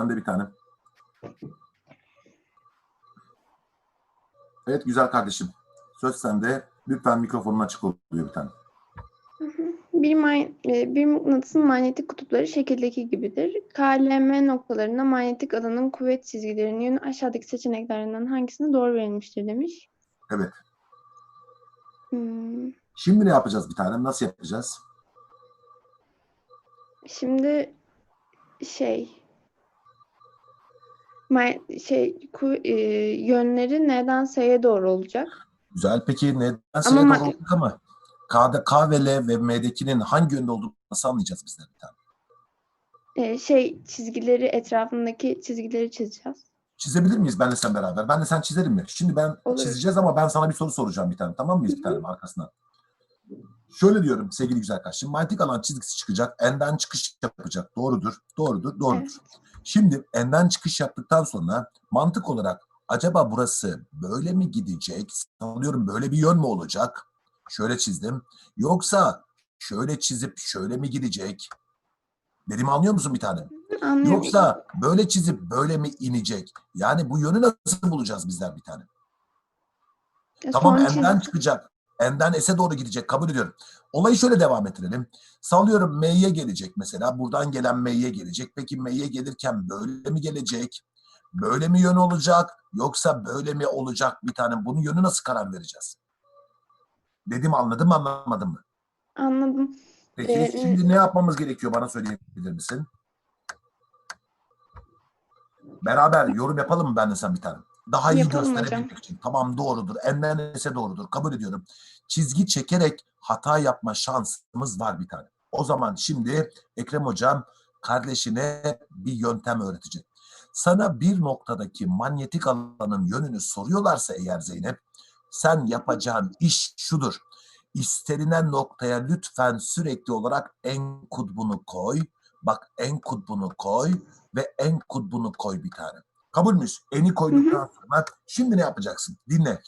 sende bir tane. Evet güzel kardeşim. Söz sende. Lütfen mikrofonun açık oluyor bir tane. Bir, may- e, bir mıknatısın manyetik kutupları şekildeki gibidir. K, L, M noktalarında manyetik alanın kuvvet çizgilerinin yönü aşağıdaki seçeneklerinden hangisine doğru verilmiştir demiş. Evet. Hmm, Şimdi ne yapacağız bir tanem? Nasıl yapacağız? Şimdi şey şey e, yönleri N'den S'ye doğru olacak. Güzel. Peki neden Ama S'ye doğru olduk ama K'da K ve L ve M'dekinin hangi yönde olduğunu nasıl anlayacağız bizler bir tane? E, şey çizgileri etrafındaki çizgileri çizeceğiz. Çizebilir miyiz benle sen beraber? Ben de sen çizelim mi? Şimdi ben Olur. çizeceğiz ama ben sana bir soru soracağım bir tane. Tamam mıyız bir tane arkasından? Şöyle diyorum sevgili güzel kardeşim. Manyetik alan çizgisi çıkacak. N'den çıkış yapacak. Doğrudur. Doğrudur. Doğrudur. Evet. Şimdi N'den çıkış yaptıktan sonra mantık olarak acaba burası böyle mi gidecek? Sanıyorum böyle bir yön mü olacak? Şöyle çizdim. Yoksa şöyle çizip şöyle mi gidecek? Dediğimi anlıyor musun bir tane? Anlıyorum. Yoksa böyle çizip böyle mi inecek? Yani bu yönü nasıl bulacağız bizler bir tane? E, Tamam N'den çıkacak. N'den S'e doğru gidecek. Kabul ediyorum. Olayı şöyle devam ettirelim. Sallıyorum M'ye gelecek mesela. Buradan gelen M'ye gelecek. Peki M'ye gelirken böyle mi gelecek? Böyle mi yön olacak? Yoksa böyle mi olacak bir tane? Bunun yönü nasıl karar vereceğiz? Dedim anladın mı anlamadın mı? Anladım. Peki Ee, şimdi ne yapmamız gerekiyor bana söyleyebilir misin? Beraber yorum yapalım mı ben de sen bir tane? Daha iyi Yapalım gösterebilmek için. Tamam doğrudur. N'den S'e doğrudur. Kabul ediyorum. Çizgi çekerek hata yapma şansımız var bir tane. O zaman şimdi Ekrem Hocam kardeşine bir yöntem öğretecek. Sana bir noktadaki manyetik alanın yönünü soruyorlarsa eğer Zeynep, sen yapacağın iş şudur. İstenilen noktaya lütfen sürekli olarak en kutbunu koy. Bak en kutbunu koy ve en kutbunu koy bir tane. Kabul müyüz? Eni koyduktan sonra şimdi ne yapacaksın? Dinle.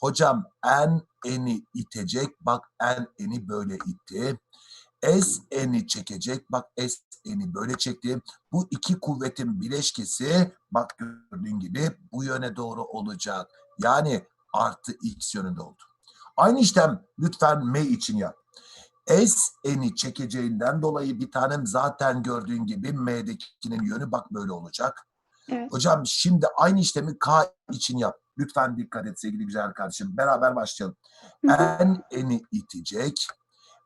Hocam en eni itecek. Bak en eni böyle itti. Es eni çekecek. Bak es eni böyle çekti. Bu iki kuvvetin bileşkesi bak gördüğün gibi bu yöne doğru olacak. Yani artı x yönünde oldu. Aynı işlem lütfen M için yap. S eni çekeceğinden dolayı bir tanem zaten gördüğün gibi M'dekinin yönü bak böyle olacak. Evet. Hocam şimdi aynı işlemi K için yap. Lütfen dikkat et sevgili güzel kardeşim. Beraber başlayalım. N eni itecek.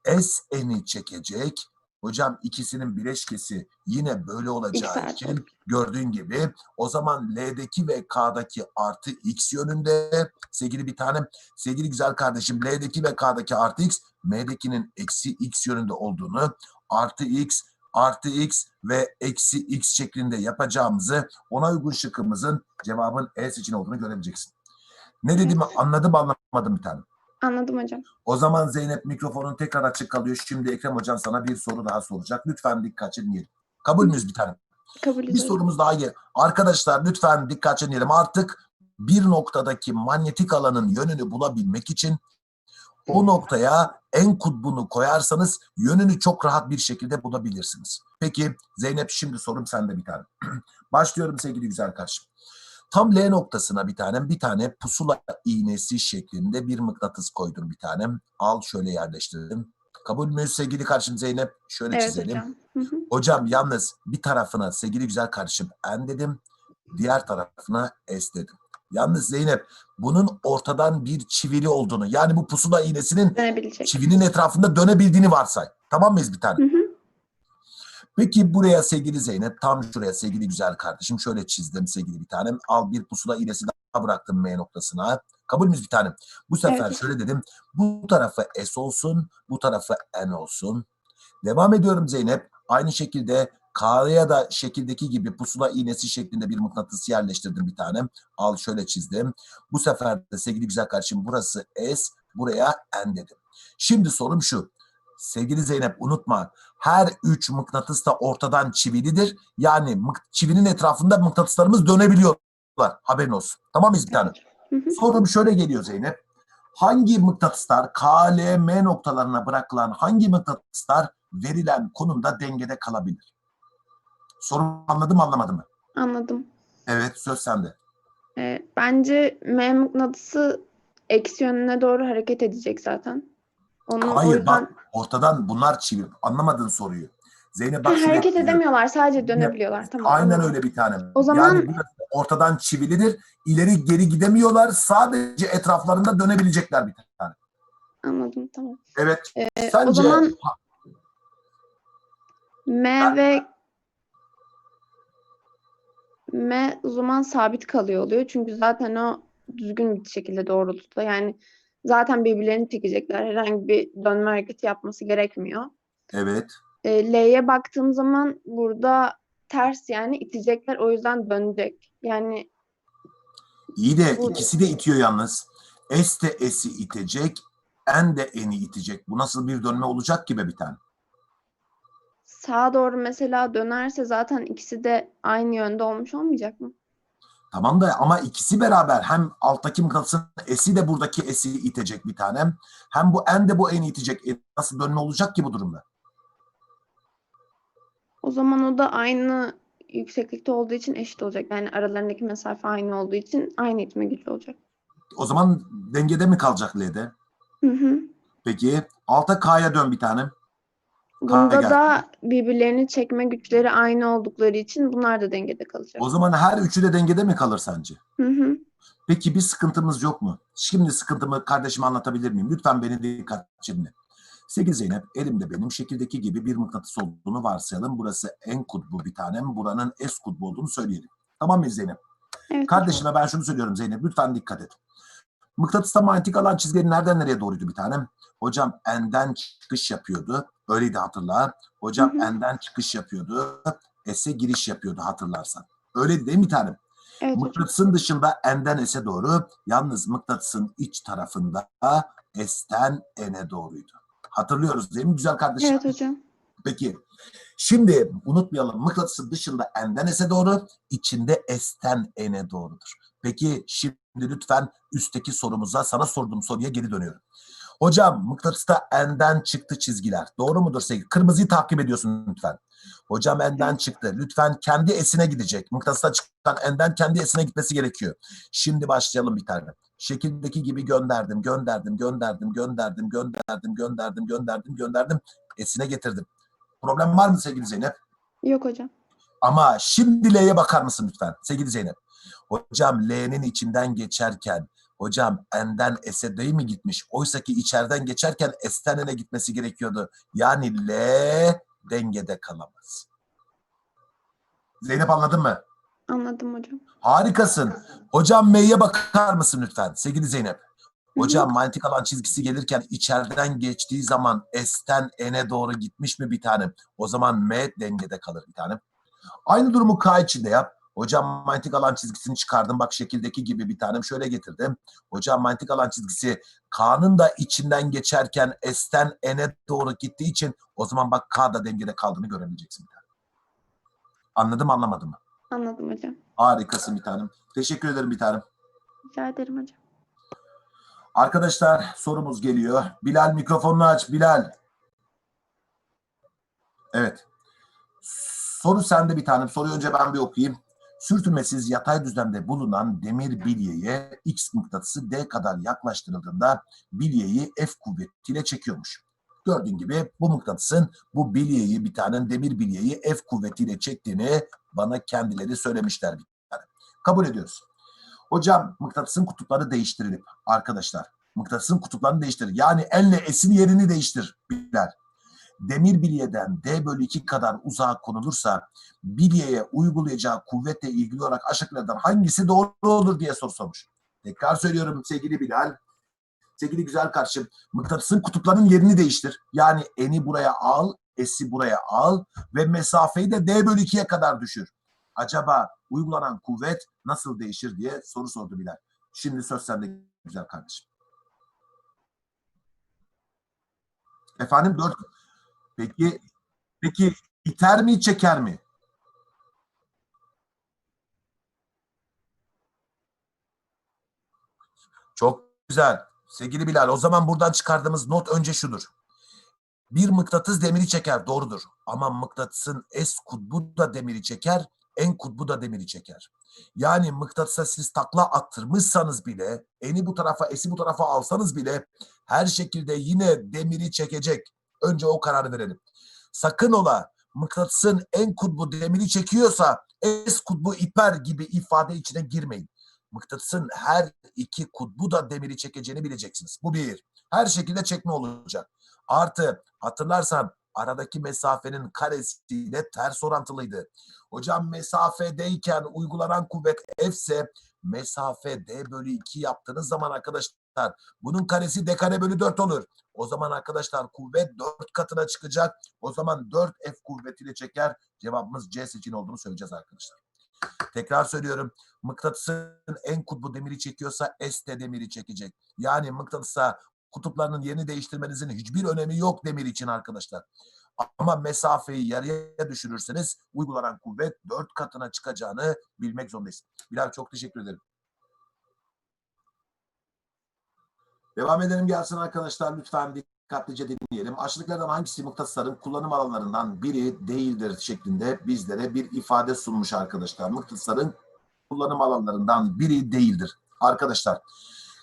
S eni çekecek. Hocam ikisinin bileşkesi yine böyle olacağı artı. için gördüğün gibi o zaman L'deki ve K'daki artı X yönünde sevgili bir tanem sevgili güzel kardeşim L'deki ve K'daki artı X M'dekinin eksi X yönünde olduğunu artı X artı X ve eksi X şeklinde yapacağımızı ona uygun şıkkımızın cevabın E seçeneği olduğunu görebileceksin. Ne dediğimi Evet. anladım anlamadım bir tane. Anladım hocam. O zaman Zeynep mikrofonun tekrar açık kalıyor. Şimdi Ekrem Hocam sana bir soru daha soracak. Lütfen dikkat dinleyelim. Kabul müyüz bir tane? Kabul Bir ediyorum. sorumuz daha gel. Arkadaşlar lütfen dikkat dinleyelim. Artık bir noktadaki manyetik alanın yönünü bulabilmek için o noktaya en kutbunu koyarsanız yönünü çok rahat bir şekilde bulabilirsiniz. Peki Zeynep şimdi sorum sende bir tane. Başlıyorum sevgili güzel kardeşim. Tam L noktasına bir tanem bir tane pusula iğnesi şeklinde bir mıknatıs koydum bir tanem. Al şöyle yerleştirdim. Kabul müyüz sevgili kardeşim Zeynep? Şöyle Evet çizelim. hocam. Hı hı. Hocam yalnız bir tarafına sevgili güzel kardeşim N dedim. Diğer tarafına S dedim. Yalnız Zeynep bunun ortadan bir çivili olduğunu yani bu pusula iğnesinin Dönebilecek. çivinin etrafında dönebildiğini varsay. Tamam mıyız bir tane? Hı hı. Peki buraya sevgili Zeynep tam şuraya sevgili güzel kardeşim şöyle çizdim sevgili bir tanem. Al bir pusula iğnesi daha bıraktım M noktasına. Kabul müyüz bir tanem? Bu sefer Evet. şöyle dedim. Bu tarafı S olsun, bu tarafı N olsun. Devam ediyorum Zeynep. Aynı şekilde K'ya da şekildeki gibi pusula iğnesi şeklinde bir mıknatıs yerleştirdim bir tane. Al şöyle çizdim. Bu sefer de sevgili güzel kardeşim burası S, buraya N dedim. Şimdi sorum şu. Sevgili Zeynep unutma. Her üç mıknatıs da ortadan çivilidir. Yani çivinin etrafında mıknatıslarımız dönebiliyorlar. Haberin olsun. Tamam mıyız bir tane? Sorum şöyle geliyor Zeynep. Hangi mıknatıslar K, L, M noktalarına bırakılan hangi mıknatıslar verilen konumda dengede kalabilir? Sorumu anladım mı, anlamadım mı? Anladım. Evet söz sende. Ee, bence M mıknatısı eksi yönüne doğru hareket edecek zaten. Onu o Hayır yüzden bak ortadan bunlar çivil. Anlamadın soruyu. Zeynep Ha, bak hareket yapıyor. edemiyorlar. Sadece dönebiliyorlar. Tamam. Aynen anladım. öyle bir tane. O zaman- yani burası ortadan çivilidir. İleri geri gidemiyorlar. Sadece etraflarında dönebilecekler bir tane. Anladım. Tamam. Evet. Sence o zaman M ve M o zaman sabit kalıyor oluyor. Çünkü zaten o düzgün bir şekilde doğrultuda. Yani zaten birbirlerini çekecekler. Herhangi bir dönme hareketi yapması gerekmiyor. evet. E, L'ye baktığım zaman burada ters yani itecekler. O yüzden dönecek. Yani İyi de Bu- ikisi de itiyor yalnız. S de S'i itecek. N de N'i itecek. Bu nasıl bir dönme olacak gibi bir tane. Sağa doğru mesela dönerse zaten ikisi de aynı yönde olmuş olmayacak mı? Tamam da ama ikisi beraber hem alttaki mıknatısın S'i de buradaki S'i itecek bir tanem. Hem bu N de bu N'i itecek. E, nasıl dönme olacak ki bu durumda? O zaman o da aynı yükseklikte olduğu için eşit olacak. Yani aralarındaki mesafe aynı olduğu için aynı itme gücü olacak. O zaman dengede mi kalacak L'de? Hı hı. Peki alta K'ya dön bir tanem. Bunda gel. da birbirlerini çekme güçleri aynı oldukları için bunlar da dengede kalacak. O zaman her üçü de dengede mi kalır sence? Hı hı. Peki bir sıkıntımız yok mu? Şimdi sıkıntımı kardeşime anlatabilir miyim? Lütfen beni dikkat dinle. Sevgili Zeynep, elimde benim şekildeki gibi bir mıknatıs olduğunu varsayalım. Burası en kutbu bir tanem, buranın S kutbu olduğunu söyleyelim. Tamam mı Zeynep? Evet. Kardeşime ben şunu söylüyorum Zeynep, lütfen dikkat et. Mıknatısta manyetik alan çizgileri nereden nereye doğruydu bir tanem? Hocam N'den çıkış yapıyordu. Öyleydi hatırla. Hocam Hı hı. N'den çıkış yapıyordu. S'e giriş yapıyordu hatırlarsan. Öyleydi değil mi tanem? Evet. Mıknatısın dışında N'den S'e doğru, yalnız mıknatısın iç tarafında S'ten N'e doğruydu. Hatırlıyoruz değil mi güzel kardeşim? Evet hocam. Peki. Şimdi unutmayalım mıknatısın dışında N'den S'e doğru, içinde S'ten N'e doğrudur. Peki şimdi lütfen üstteki sorumuza, sana sorduğum soruya geri dönüyorum. Hocam mıknatısta N'den çıktı çizgiler. Doğru mudur sevgili? Kırmızıyı takip ediyorsun lütfen. Hocam N'den çıktı. Lütfen kendi esine gidecek. Mıknatısta çıkan N'den kendi esine gitmesi gerekiyor. Şimdi başlayalım bir tane. Şekildeki gibi gönderdim, gönderdim, gönderdim, gönderdim, gönderdim, gönderdim, gönderdim, gönderdim. Esine getirdim. Problem var mı sevgili Zeynep? Yok hocam. Ama şimdi L'ye bakar mısın lütfen sevgili Zeynep? Hocam L'nin içinden geçerken hocam N'den S'e değil mi gitmiş? Oysa ki içeriden geçerken S'ten N'e gitmesi gerekiyordu. Yani L dengede kalamaz. Zeynep anladın mı? Anladım hocam. Harikasın. Hocam M'ye bakar mısın lütfen sevgili Zeynep? Hocam manyetik alan çizgisi gelirken içeriden geçtiği zaman S'ten N'e doğru gitmiş mi bir tanem? O zaman M dengede kalır bir tanem. Aynı durumu K için de yap. Hocam manyetik alan çizgisini çıkardım. Bak şekildeki gibi bir tanem şöyle getirdim. Hocam manyetik alan çizgisi K'nın da içinden geçerken S'ten N'e doğru gittiği için o zaman bak K da dengede kaldığını görebileceksin bir tanem. Anladım anlamadım mı? Anladım hocam. Harikasın bir tanem. Teşekkür ederim bir tanem. Rica ederim hocam. Arkadaşlar sorumuz geliyor. Bilal mikrofonunu aç Bilal. Evet. Soru sende bir tanem. Soruyu önce ben bir okuyayım. Sürtünmesiz yatay düzlemde bulunan demir bilyeye X mıknatısı D kadar yaklaştırıldığında bilyeyi F kuvvetiyle çekiyormuş. Gördüğün gibi bu mıknatısın bu bilyeyi bir tane demir bilyeyi F kuvvetiyle çektiğini bana kendileri söylemişler. Kabul ediyoruz. Hocam mıknatısın kutupları değiştirilip arkadaşlar mıknatısın kutuplarını değiştir. Yani enle esin yerini değiştir Bilal. Demir bilyeden D bölü 2 kadar uzağa konulursa bilyeye uygulayacağı kuvvetle ilgili olarak aşağıdakilerden hangisi doğru olur diye soru sormuş. Tekrar söylüyorum sevgili Bilal. Sevgili güzel kardeşim mıknatısın kutuplarının yerini değiştir. Yani eni buraya al, esi buraya al ve mesafeyi de D bölü 2'ye kadar düşür. Acaba uygulanan kuvvet nasıl değişir diye soru sordu Bilal. Şimdi söz sende güzel kardeşim. Efendim dört. Peki, peki iter mi çeker mi? Çok güzel. Sevgili Bilal o zaman buradan çıkardığımız not önce şudur. Bir mıknatıs demiri çeker doğrudur. Ama mıknatısın S kutbu da demiri çeker. en kutbu da demiri çeker. Yani mıknatısa siz takla attırmışsanız bile, eni bu tarafa, esi bu tarafa alsanız bile her şekilde yine demiri çekecek. Önce o kararı verelim. Sakın ola mıknatısın en kutbu demiri çekiyorsa es kutbu iper gibi ifade içine girmeyin. Mıknatısın her iki kutbu da demiri çekeceğini bileceksiniz. Bu bir. Her şekilde çekme olacak. Artı hatırlarsan aradaki mesafenin karesiyle ters orantılıydı. Hocam mesafedeyken uygulanan kuvvet F ise mesafe D bölü 2 yaptığınız zaman arkadaşlar bunun karesi D kare bölü 4 olur. O zaman arkadaşlar kuvvet 4 katına çıkacak. O zaman 4F kuvvetiyle çeker. Cevabımız C seçeneği olduğunu söyleyeceğiz arkadaşlar. Tekrar söylüyorum. Mıknatısın en kutbu demiri çekiyorsa S de demiri çekecek. Yani mıknatısa kutuplarının yerini değiştirmenizin hiçbir önemi yok demir için arkadaşlar. Ama mesafeyi yarıya düşürürseniz uygulanan kuvvet dört katına çıkacağını bilmek zorundayız. Bilal çok teşekkür ederim. Devam edelim gelsin arkadaşlar. Lütfen dikkatlice dinleyelim. Aşağıdakilerden hangisi mıknatısların kullanım alanlarından biri değildir şeklinde bizlere bir ifade sunmuş arkadaşlar. Mıknatısların kullanım alanlarından biri değildir. Arkadaşlar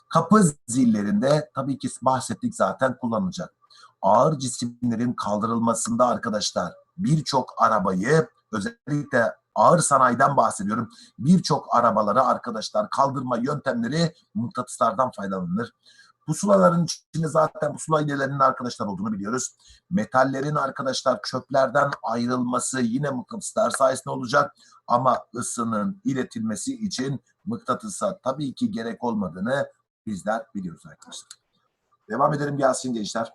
kapı zillerinde tabii ki bahsettik zaten kullanılacak. Ağır cisimlerin kaldırılmasında arkadaşlar birçok arabayı özellikle ağır sanayiden bahsediyorum. Birçok arabaları arkadaşlar kaldırma yöntemleri mıknatıslardan faydalanılır. Pusulaların içinde zaten pusula iğnelerinin arkadaşlar olduğunu biliyoruz. Metallerin arkadaşlar çöplerden ayrılması yine mıknatıslar sayesinde olacak. Ama ısının iletilmesi için mıknatısa tabii ki gerek olmadığını bizler biliyoruz arkadaşlar. Devam edelim gelsin gençler.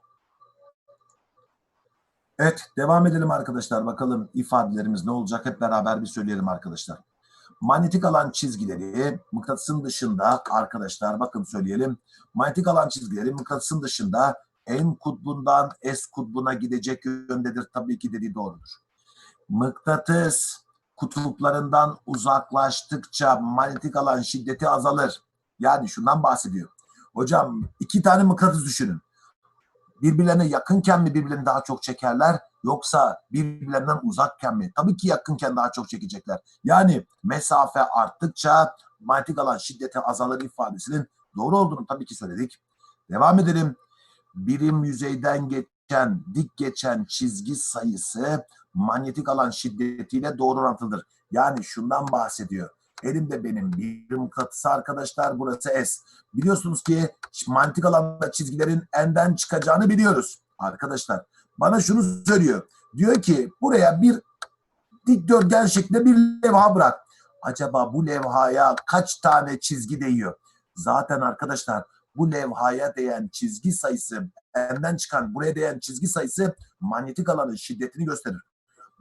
Evet devam edelim arkadaşlar. Bakalım ifadelerimiz ne olacak hep beraber bir söyleyelim arkadaşlar. Manyetik alan çizgileri mıknatısın dışında arkadaşlar bakın söyleyelim. Manyetik alan çizgileri mıknatısın dışında en kutbundan S kutbuna gidecek yöndedir. Tabii ki dediği doğrudur. Mıknatıs kutuplarından uzaklaştıkça manyetik alan şiddeti azalır. Yani şundan bahsediyor. Hocam iki tane mıknatıs düşünün. Birbirlerine yakınken mi birbirlerini daha çok çekerler yoksa birbirlerinden uzakken mi? Tabii ki yakınken daha çok çekecekler. Yani mesafe arttıkça manyetik alan şiddeti azalır ifadesinin doğru olduğunu tabii ki söyledik. Devam edelim. Birim yüzeyden geçen, dik geçen çizgi sayısı manyetik alan şiddetiyle doğru orantılıdır. Yani şundan bahsediyor. Elimde benim bir mıknatısı arkadaşlar burası S. Biliyorsunuz ki manyetik alanda çizgilerin enden çıkacağını biliyoruz. Arkadaşlar bana şunu söylüyor. Diyor ki buraya bir dikdörtgen şeklinde bir levha bırak. Acaba bu levhaya kaç tane çizgi değiyor? Zaten arkadaşlar bu levhaya değen çizgi sayısı, enden çıkan buraya değen çizgi sayısı manyetik alanın şiddetini gösterir.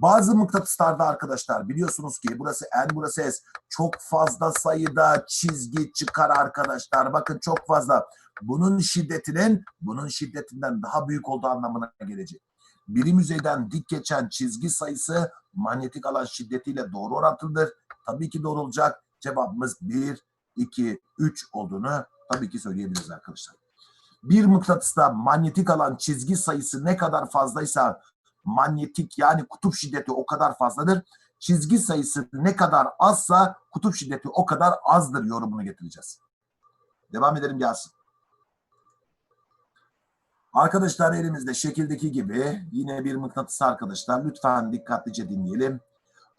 Bazı mıknatıslarda arkadaşlar biliyorsunuz ki burası N burası S çok fazla sayıda çizgi çıkar arkadaşlar. Bakın çok fazla. Bunun şiddetinin bunun şiddetinden daha büyük olduğu anlamına gelecek. Birim yüzeyden dik geçen çizgi sayısı manyetik alan şiddetiyle doğru orantılıdır. Tabii ki doğru olacak. Cevabımız 1, 2, 3 olduğunu tabii ki söyleyebiliriz arkadaşlar. Bir mıknatısta manyetik alan çizgi sayısı ne kadar fazlaysa manyetik yani kutup şiddeti o kadar fazladır. Çizgi sayısı ne kadar azsa kutup şiddeti o kadar azdır yorumunu getireceğiz. Devam edelim gelsin. Arkadaşlar elimizde şekildeki gibi yine bir mıknatıs arkadaşlar. Lütfen dikkatlice dinleyelim.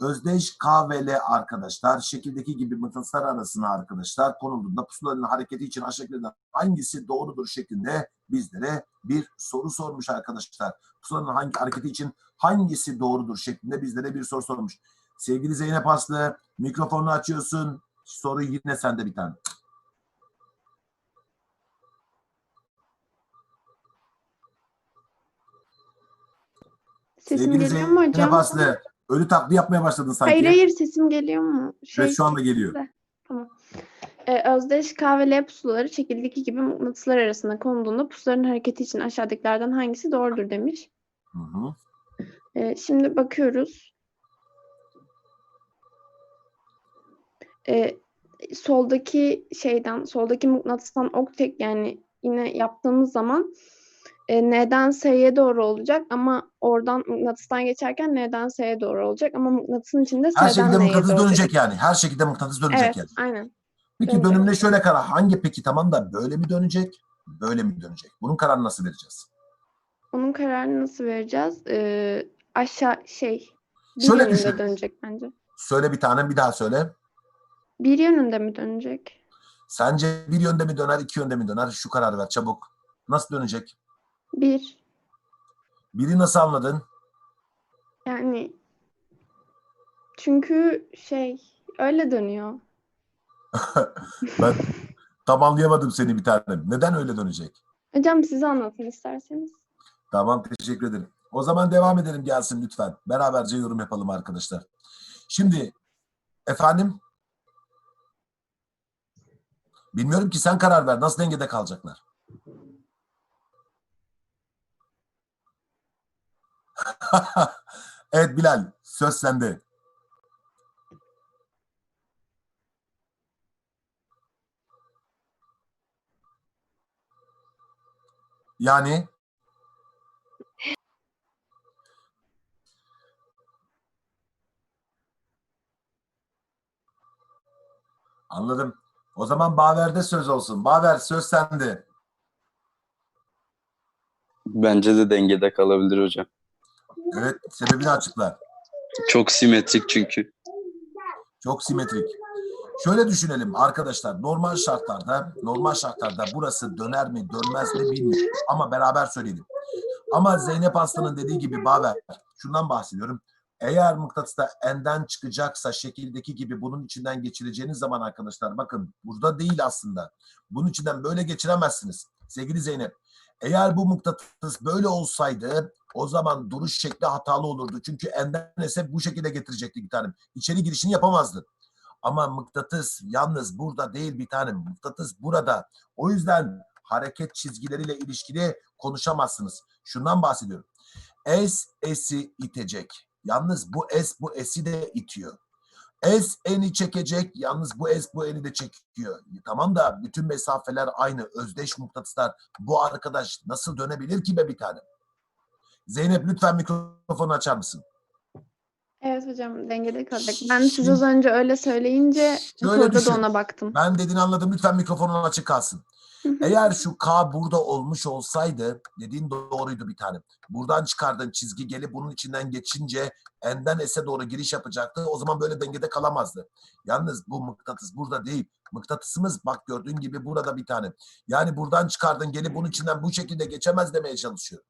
Özdeş K ve L arkadaşlar şekildeki gibi mıknatıslar arasına arkadaşlar konulduğunda pusulanın hareketi için aşağıdakilerden hangisi doğrudur şeklinde bizlere bir soru sormuş arkadaşlar. Pusulanın hangi hareketi için hangisi doğrudur şeklinde bizlere bir soru sormuş. Sevgili Zeynep Aslı mikrofonu açıyorsun. Soru yine sende bir tane. Sesim Sevgili geliyor mu hocam? Aslı ölü taklidi yapmaya başladın sanki. Hayır hayır sesim geliyor mu? Şey, Evet şu anda geliyor. Tamam. Ee, özdeş K ve L pusulaları şekildeki gibi mıknatıslar arasında konulduğunda pusuların hareketi için aşağıdakilerden hangisi doğrudur demiş. Hı hı. Ee, şimdi bakıyoruz. Ee, soldaki şeyden, soldaki mıknatıstan ok tek yani yine yaptığımız zaman e, N'den S'ye doğru olacak ama oradan mıknatıstan geçerken N'den S'ye doğru olacak ama mıknatısın içinde Her S'den şekilde N'ye mıknatıs doğru dönecek yani. Her şekilde mıknatıs dönecek Evet, yani. aynen. Peki dönecek. dönümüne şöyle karar. Hangi peki tamam da böyle mi dönecek? Böyle mi dönecek? Bunun kararını nasıl vereceğiz? Onun kararını nasıl vereceğiz? Ee, aşağı şey bir Şöyle yönünde düşün. dönecek bence. Söyle bir tane bir daha söyle. Bir yönünde mi dönecek? Sence bir yönde mi döner, iki yönde mi döner? Şu kararı ver çabuk. Nasıl dönecek? Bir. Biri nasıl anladın? Yani çünkü şey öyle dönüyor. Ben tam anlayamadım seni bir tanem. Neden öyle dönecek? Hocam size anlatın isterseniz. Tamam teşekkür ederim. O zaman devam edelim gelsin lütfen. Beraberce yorum yapalım arkadaşlar. Şimdi efendim bilmiyorum ki sen karar ver. Nasıl dengede kalacaklar? evet Bilal söz sende. Yani Anladım. O zaman Baver'de söz olsun. Baver söz sende. Bence de dengede kalabilir hocam. Evet, sebebini açıkla. Çok simetrik çünkü. Çok simetrik. Şöyle düşünelim arkadaşlar. Normal şartlarda, normal şartlarda burası döner mi, dönmez mi bilmiyorum. Ama beraber söyleyelim. Ama Zeynep Aslan'ın dediği gibi Baver, şundan bahsediyorum. Eğer mıknatısta enden çıkacaksa şekildeki gibi bunun içinden geçireceğiniz zaman arkadaşlar bakın burada değil aslında. Bunun içinden böyle geçiremezsiniz. Sevgili Zeynep, eğer bu mıknatıs böyle olsaydı o zaman duruş şekli hatalı olurdu. Çünkü enden ise bu şekilde getirecekti bir tanem. İçeri girişini yapamazdı. Ama mıknatıs yalnız burada değil bir tanem. Mıknatıs burada. O yüzden hareket çizgileriyle ilişkili konuşamazsınız. Şundan bahsediyorum. S, S'i itecek. Yalnız bu S bu S'i de itiyor. S eni çekecek. Yalnız bu S bu eni de çekiyor. Tamam da bütün mesafeler aynı. Özdeş mıknatıslar. Bu arkadaş nasıl dönebilir ki be bir tane? Zeynep lütfen mikrofonu açar mısın? Evet hocam dengede kalacak. Ben siz az önce öyle söyleyince Şöyle soruda düşün. da ona baktım. Ben dediğini anladım. Lütfen mikrofonun açık kalsın. Eğer şu K burada olmuş olsaydı dediğin doğruydu bir tane. Buradan çıkardığın çizgi gelip bunun içinden geçince enden S'e doğru giriş yapacaktı. O zaman böyle dengede kalamazdı. Yalnız bu mıknatıs burada değil. Mıknatısımız bak gördüğün gibi burada bir tane. Yani buradan çıkardın gelip bunun içinden bu şekilde geçemez demeye çalışıyor.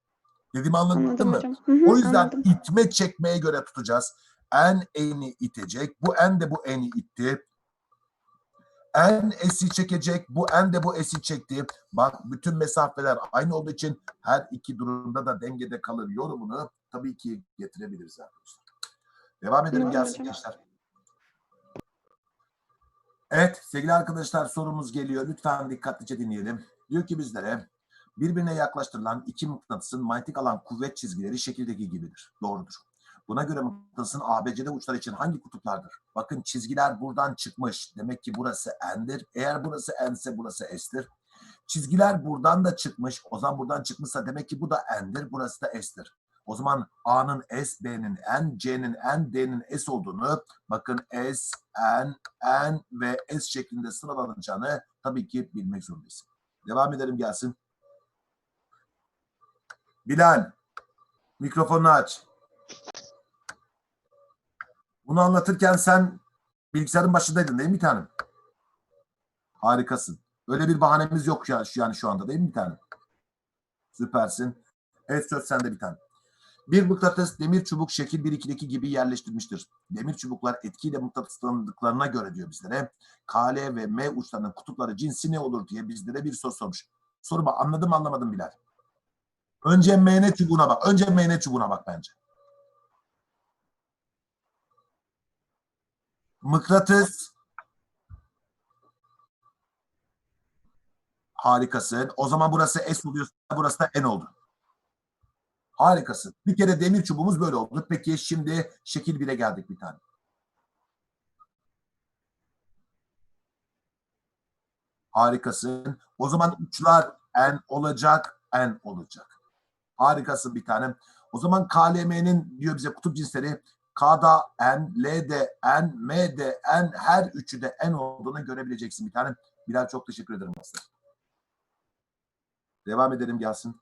Dediğimi anladın Anladım mı? hocam. Hı hı, O yüzden anladım. itme çekmeye göre tutacağız. En eni itecek. Bu en de bu eni itti. En esi çekecek. Bu en de bu esi çekti. Bak bütün mesafeler aynı olduğu için her iki durumda da dengede kalır yorumunu tabii ki getirebiliriz arkadaşlar. Devam edelim Anladım gelsin hocam. gençler. Evet sevgili arkadaşlar sorumuz geliyor. Lütfen dikkatlice dinleyelim. Diyor ki bizlere birbirine yaklaştırılan iki mıknatısın manyetik alan kuvvet çizgileri şekildeki gibidir. Doğrudur. Buna göre mıknatısın ABCD uçları için hangi kutuplardır? Bakın çizgiler buradan çıkmış. Demek ki burası N'dir. Eğer burası N ise burası S'tir. Çizgiler buradan da çıkmış. O zaman buradan çıkmışsa demek ki bu da N'dir. Burası da S'tir. O zaman A'nın S, B'nin N, C'nin N, D'nin S olduğunu bakın S, N, N ve S şeklinde sıralanacağını tabii ki bilmek zorundayız. Devam edelim gelsin. Bilal, mikrofonunu aç. Bunu anlatırken sen bilgisayarın başındaydın değil mi bir tanem? Harikasın. Öyle bir bahanemiz yok ya yani şu anda değil mi bir tanem? Süpersin. Evet söz sende bir tane. Bir mıknatıs demir çubuk şekil 1-2'deki gibi yerleştirmiştir. Demir çubuklar etkiyle mıknatıslandıklarına göre diyor bizlere. KL ve M uçlarının kutupları cinsi ne olur diye bizlere bir soru sormuş. Soruma anladım anlamadım Bilal. Önce MN çubuğuna bak. Önce MN çubuğuna bak bence. Mıknatıs. Harikasın. O zaman burası S oluyor. Burası da N oldu. Harikasın. Bir kere demir çubuğumuz böyle oldu. Peki şimdi şekil 1'e geldik bir tane. Harikasın. O zaman uçlar N olacak, N olacak. Harikasın bir tanem. O zaman KLM'nin diyor bize kutup cinsleri K'da N, L'de N, M'de N, her üçü de N olduğunu görebileceksin bir tanem. Bilal çok teşekkür ederim aslında. Devam edelim gelsin.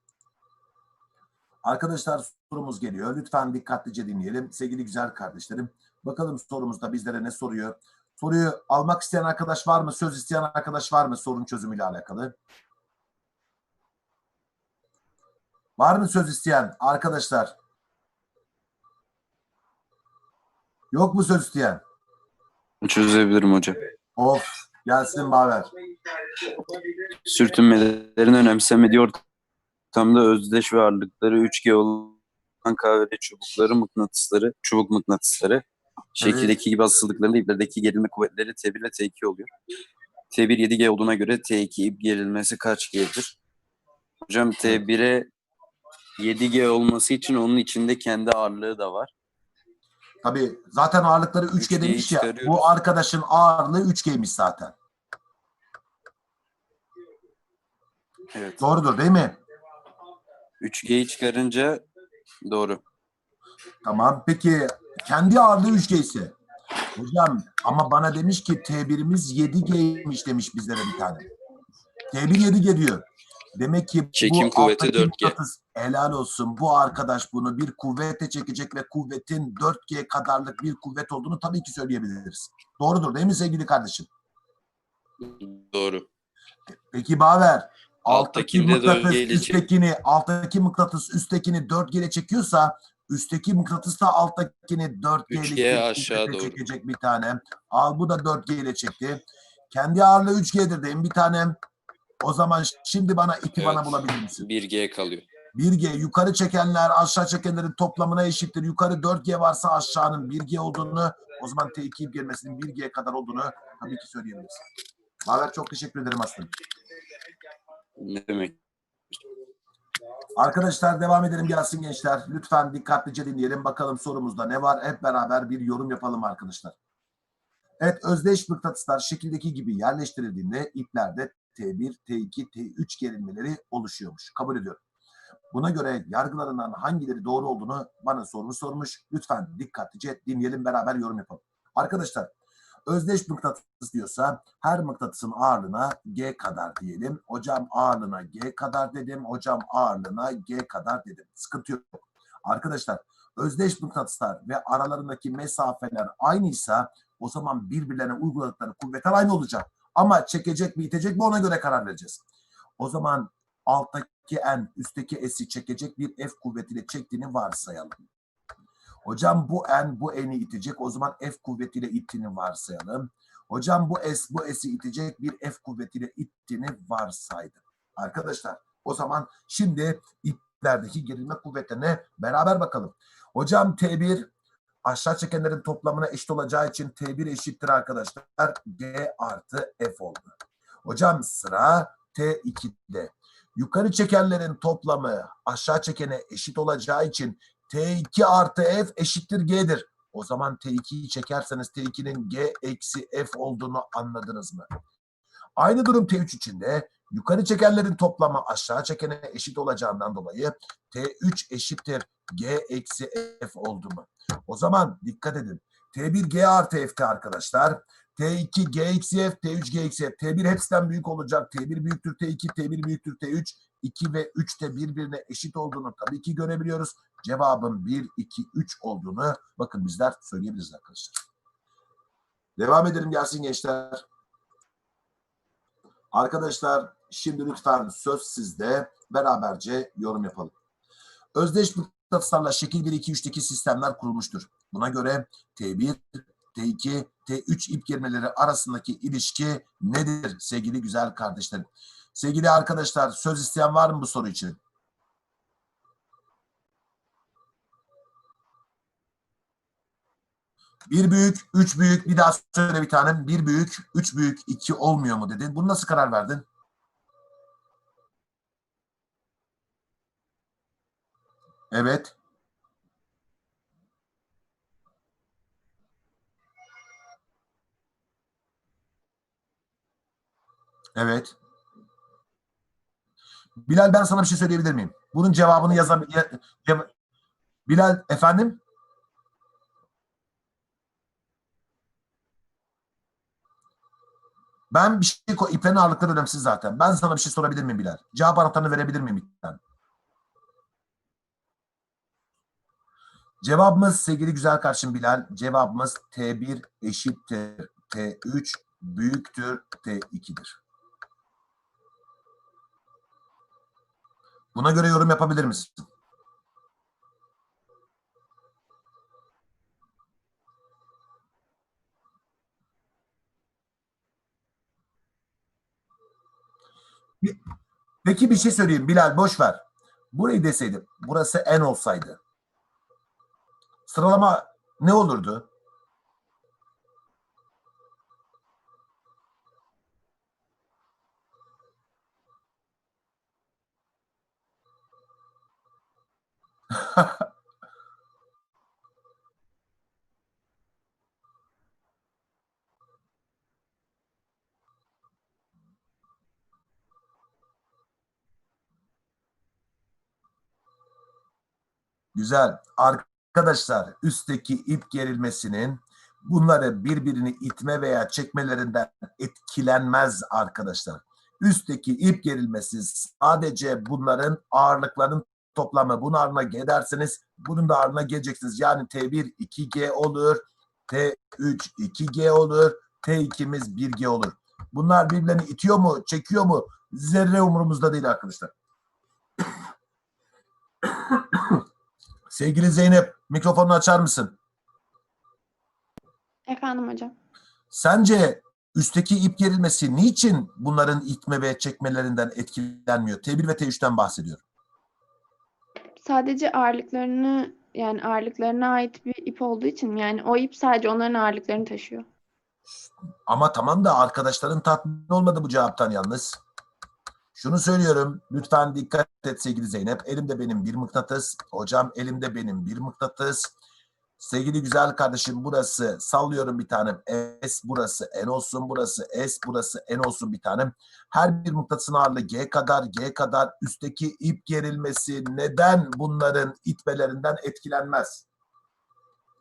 Arkadaşlar sorumuz geliyor. Lütfen dikkatlice dinleyelim. Sevgili güzel kardeşlerim. Bakalım sorumuzda bizlere ne soruyor? Soruyu almak isteyen arkadaş var mı? Söz isteyen arkadaş var mı sorun çözümüyle alakalı? Var mı söz isteyen arkadaşlar? Yok mu söz isteyen? Çözebilirim hocam. Of gelsin Baver. Sürtünmelerin önemsemediği ortamda özdeş varlıkları 3G olan kahveli çubukları, mıknatısları, çubuk mıknatısları, şekildeki gibi asıldıklarında iplerdeki gerilme kuvvetleri T1 ve T2 oluyor. T1 7G olduğuna göre T2 ip gerilmesi kaç G'dir? Hocam T1'e 7G olması için onun içinde kendi ağırlığı da var. Tabii zaten ağırlıkları 3G 3G'yi demiş ya. Bu arkadaşın ağırlığı 3G'miş zaten. Evet. Doğrudur değil mi? 3G'yi çıkarınca doğru. Tamam. Peki kendi ağırlığı 3G ise? Hocam ama bana demiş ki T1'imiz 7G'ymiş demiş bizlere bir tane. T1 7G diyor. Demek ki Çekim bu kuvveti alttaki 4G. mıknatıs, helal olsun bu arkadaş bunu bir kuvvete çekecek ve kuvvetin 4G kadarlık bir kuvvet olduğunu tabii ki söyleyebiliriz. Doğrudur değil mi sevgili kardeşim? Doğru. Peki Baver, alttaki mıknatıs 4G ile çek- üsttekini, alttaki mıknatıs üsttekini 4G ile çekiyorsa üstteki mıknatıs da alttakini 4G ile 3G çekip aşağı kuvvete doğru. çekecek bir tane. Al bu da 4G ile çekti. Kendi ağırlığı 3G'dir diyeyim bir tanem. O zaman şimdi bana ipi Evet. bana bulabilir misin? 1G kalıyor. 1G yukarı çekenler aşağı çekenlerin toplamına eşittir. Yukarı 4G varsa aşağının 1G olduğunu o zaman T2 gelmesinin 1G kadar olduğunu tabii ki söyleyebiliriz. Baver çok teşekkür ederim aslında. Ne demek? Arkadaşlar devam edelim gelsin gençler. Lütfen dikkatlice dinleyelim. Bakalım sorumuzda ne var? Hep beraber bir yorum yapalım arkadaşlar. Evet özdeş mıknatıslar şekildeki gibi yerleştirildiğinde iplerde T1, T2, T3 gerilmeleri oluşuyormuş. Kabul ediyorum. Buna göre yargılarından hangileri doğru olduğunu bana soru sormuş. Lütfen dikkatlice dinleyelim beraber yorum yapalım. Arkadaşlar özdeş mıknatıs diyorsa her mıknatısın ağırlığına G kadar diyelim. Hocam ağırlığına G kadar dedim. Hocam ağırlığına G kadar dedim. Sıkıntı yok. Arkadaşlar özdeş mıknatıslar ve aralarındaki mesafeler aynıysa o zaman birbirlerine uyguladıkları kuvvetler aynı olacak. Ama çekecek mi itecek mi ona göre karar vereceğiz. O zaman alttaki N üstteki S'i çekecek bir F kuvvetiyle çektiğini varsayalım. Hocam bu N bu N'i itecek. O zaman F kuvvetiyle ittiğini varsayalım. Hocam bu S bu S'i itecek bir F kuvvetiyle ittiğini varsaydım. Arkadaşlar o zaman şimdi iplerdeki gerilme kuvvetlerine beraber bakalım. Hocam T1 aşağı çekenlerin toplamına eşit olacağı için T1 eşittir arkadaşlar. G artı F oldu. Hocam sıra T2'de. Yukarı çekenlerin toplamı aşağı çekene eşit olacağı için T2 artı F eşittir G'dir. O zaman T2'yi çekerseniz T2'nin G eksi F olduğunu anladınız mı? Aynı durum T3 için de yukarı çekenlerin toplamı aşağı çekene eşit olacağından dolayı T3 eşittir G eksi F oldu mu? O zaman dikkat edin. T1 G artı F'ti arkadaşlar. T2 G eksi F, T3 G eksi F. T1 hepsinden büyük olacak. T1 büyüktür T2, T1 büyüktür T3. 2 ve 3 de birbirine eşit olduğunu tabii ki görebiliyoruz. Cevabın 1, 2, 3 olduğunu bakın bizler söyleyebiliriz arkadaşlar. Devam edelim gelsin gençler. Arkadaşlar şimdi lütfen söz sizde. Beraberce yorum yapalım. Özdeş mıknatıslarla şekil 1, 2, 3'teki sistemler kurulmuştur. Buna göre T1, T2, T3 ip germeleri arasındaki ilişki nedir sevgili güzel kardeşlerim? Sevgili arkadaşlar söz isteyen var mı bu soru için? Bir büyük, üç büyük, bir daha söyle bir tanem. Bir büyük, üç büyük, iki olmuyor mu dedin. Bunu nasıl karar verdin? Evet. Evet. Bilal ben sana bir şey söyleyebilir miyim? Bunun cevabını yazabilir. Bilal efendim? Ben bir şey. İplerin ağırlıkları önemsiz zaten. Ben sana bir şey sorabilir miyim Bilal? Cevap anahtarını verebilir miyim ipten? Cevabımız sevgili güzel kardeşim Bilal. Cevabımız T1 eşittir T3 büyüktür T2'dir. Buna göre yorum yapabilir misin? Peki bir şey söyleyeyim Bilal boş ver. Burayı deseydim burası n olsaydı sıralama ne olurdu? Güzel. Arkadaşlar üstteki ip gerilmesinin bunları birbirini itme veya çekmelerinden etkilenmez arkadaşlar. Üstteki ip gerilmesi sadece bunların ağırlıklarının toplamı. Bunun ağırlığına G derseniz bunun da ağırlığına geleceksiniz. Yani T1 2G olur, T3 2G olur, T2'miz 1G olur. Bunlar birbirlerini itiyor mu, çekiyor mu? Zerre umurumuzda değil arkadaşlar. Sevgili Zeynep, mikrofonunu açar mısın? Efendim hocam. Sence üstteki ip gerilmesi niçin bunların itme ve çekmelerinden etkilenmiyor? T1 ve T3'ten bahsediyorum. Sadece ağırlıklarını yani ağırlıklarına ait bir ip olduğu için yani o ip sadece onların ağırlıklarını taşıyor. Ama tamam da arkadaşların tatmin olmadı bu cevaptan yalnız. Şunu söylüyorum. Lütfen dikkat et sevgili Zeynep. Elimde benim bir mıknatıs. Hocam elimde benim bir mıknatıs. Sevgili güzel kardeşim burası sallıyorum bir tanem S burası N olsun burası S burası N olsun bir tanem. Her bir mıknatısın ağırlığı G kadar G kadar üstteki ip gerilmesi neden bunların itmelerinden etkilenmez?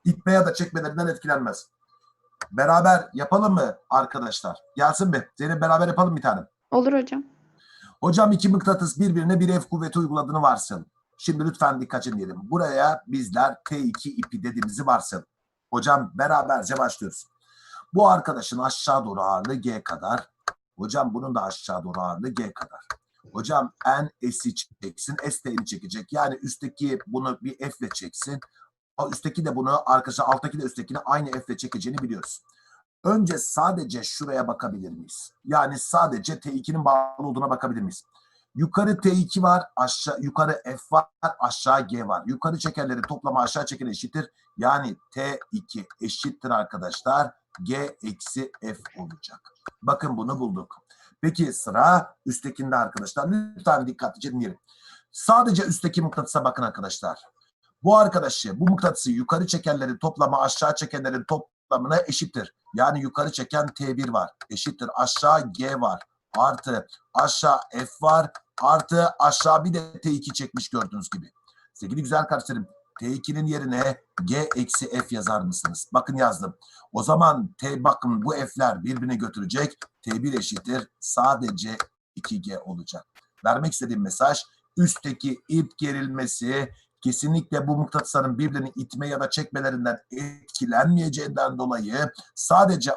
İtme ya da çekmelerinden etkilenmez. Beraber yapalım mı arkadaşlar? Gelsin mi? Zeynep beraber yapalım bir tanem. Olur hocam. Hocam iki mıknatıs birbirine bir F kuvveti uyguladığını varsayalım. Şimdi lütfen dikkat dinleyelim. Buraya bizler T2 ipi dediğimizi varsayalım. Hocam beraberce başlıyoruz. Bu arkadaşın aşağı doğru ağırlığı G kadar. Hocam bunun da aşağı doğru ağırlığı G kadar. Hocam N S'i çeksin. S de N'i çekecek. Yani üstteki bunu bir F ile çeksin. Üstteki de bunu arkadaşlar alttaki de üsttekini aynı F ile çekeceğini biliyoruz. Önce sadece şuraya bakabilir miyiz? Yani sadece T2'nin bağlı olduğuna bakabilir miyiz? Yukarı T2 var, aşağı yukarı F var, aşağı G var. Yukarı çekerleri toplama aşağı çeker eşittir. Yani T2 eşittir arkadaşlar. G eksi F olacak. Bakın bunu bulduk. Peki sıra üsttekinde arkadaşlar. Lütfen dikkatlice dinleyelim. Sadece üstteki mıknatısa bakın arkadaşlar. Bu arkadaşı, bu mıknatısı yukarı çekenlerin toplama aşağı çekenlerin toplamına eşittir. Yani yukarı çeken T1 var. Eşittir. Aşağı G var. Artı aşağı F var. Artı aşağı bir de T2 çekmiş gördüğünüz gibi. Sevgili güzel kardeşlerim T2'nin yerine G eksi F yazar mısınız? Bakın yazdım. O zaman T bakın bu F'ler birbirine götürecek. T1 eşittir. Sadece 2G olacak. Vermek istediğim mesaj üstteki ip gerilmesi kesinlikle bu mıknatısların birbirini itme ya da çekmelerinden etkilenmeyeceğinden dolayı sadece